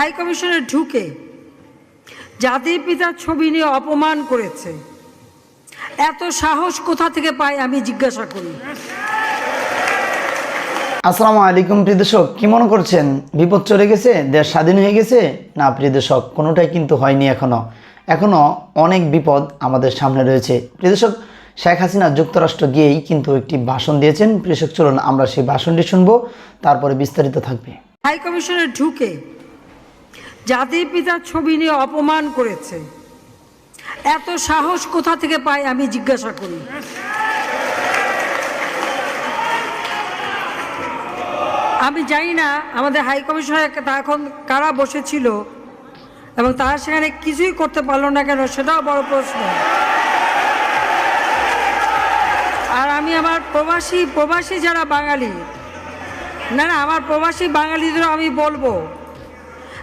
High কমিশনে ঢুকে জাতির পিতার ছবি নিয়ে অপমান করেছে। এত সাহস কোথা থেকে পায় আমি জিজ্ঞাসা করি। আসসালামু আলাইকুম প্রিয় দর্শক কি মনে করছেন? বিপদ চলে গেছে? দেশ স্বাধীন হয়ে গেছে? না প্রিয় দর্শক কোনোটাই কিন্তু হয়নি এখনও। এখনও অনেক বিপদ আমাদের সামনে রয়েছে। প্রিয় দর্শক শেখ হাসিনা যুক্তরাষ্ট্র গিয়েই কিন্তু একটি ভাষণ দিয়েছেন। প্রিয় চলুন আমরা সেই ভাষণটি শুনব তারপরে বিস্তারিত থাকবে। হাই কমিশনে ঢুকে জাতির পিতার ছবি নিয়ে অপমান করেছে। এত সাহস কোথা থেকে পায় আমি জিজ্ঞাসা করি। আমি জানি না, আমাদের হাই কমিশনার এখন কারা বসেছিল এবং তারা সেখানে কিছুই করতে পারল না কেন সেটাও বড় প্রশ্ন। আর আমি আমার প্রবাসী প্রবাসী যারা বাঙালি না না, আমার প্রবাসী বাঙালিদেরও আমি বলব।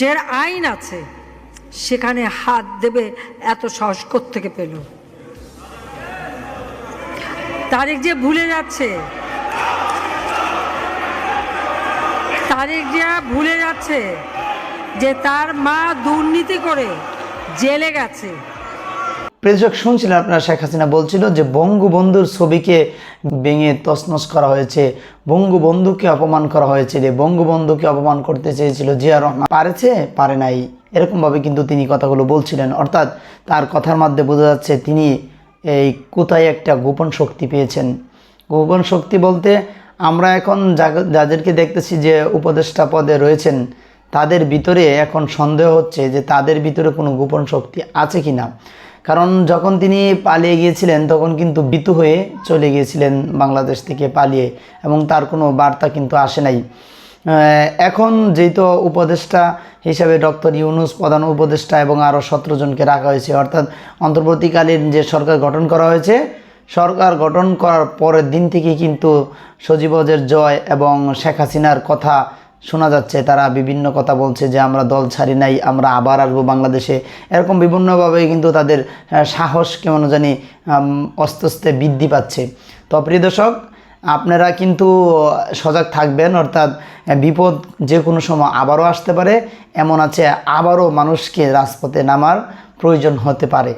যে আইন আছে, সেখানে হাত দেবে এত সাহস থেকে পেল? তারিখ যে ভুলে যাচ্ছে তারিখ যে ভুলে যাচ্ছে যে তার মা দুর্নীতি করে জেলে গেছে। প্রেজক শুনছিলেন আপনারা শেখ হাসিনা বলছিল যে বঙ্গবন্ধুর ছবিকে ভেঙে তছনছ করা হয়েছে, বঙ্গবন্ধুকে অপমান করা হয়েছে, যে বঙ্গবন্ধুকে অপমান করতে চেয়েছিল জিয়া রহমান। পারেছে? পারে নাই। এরকমভাবে কিন্তু তিনি কথাগুলো বলছিলেন। অর্থাৎ তার কথার মধ্যে বোঝা যাচ্ছে তিনি এই কোথায় একটা গোপন শক্তি পেয়েছেন। গোপন শক্তি বলতে আমরা এখন যাদেরকে দেখতেছি যে উপদেষ্টা পদে রয়েছেন, তাদের ভিতরে এখন সন্দেহ হচ্ছে যে তাদের ভিতরে কোনো গোপন শক্তি আছে কি না কারণ যখন তিনি পালিয়ে গিয়েছিলেন, তখন কিন্তু বিতু হয়ে চলে গিয়েছিলেন বাংলাদেশ থেকে পালিয়ে এবং তার কোনো বার্তা কিন্তু আসে নাই। এখন যেহেতু উপদেষ্টা হিসাবে ডক্টর ইউনুস প্রধান উপদেষ্টা এবং আরও সতেরো জনকে রাখা হয়েছে, অর্থাৎ অন্তর্বর্তীকালীন যে সরকার গঠন করা হয়েছে, সরকার গঠন করার পরের দিন থেকে কিন্তু সজীবজের জয় এবং শেখ হাসিনার কথা শোনা যাচ্ছে, তারা বিভিন্ন কথা বলছে যে আমরা দল ছাড়ি নাই, আমরা আবার আসব বাংলাদেশে। এরকম বিভিন্নভাবে কিন্তু তাদের সাহস কেমন জানি আস্তে আস্তে বৃদ্ধি পাচ্ছে। তো প্রিয় দর্শক, আপনারা কিন্তু সজাগ থাকবেন, অর্থাৎ বিপদ যে কোনো সময় আবারও আসতে পারে। এমন আছে, আবারও মানুষকে রাজপথে নামার প্রয়োজন হতে পারে।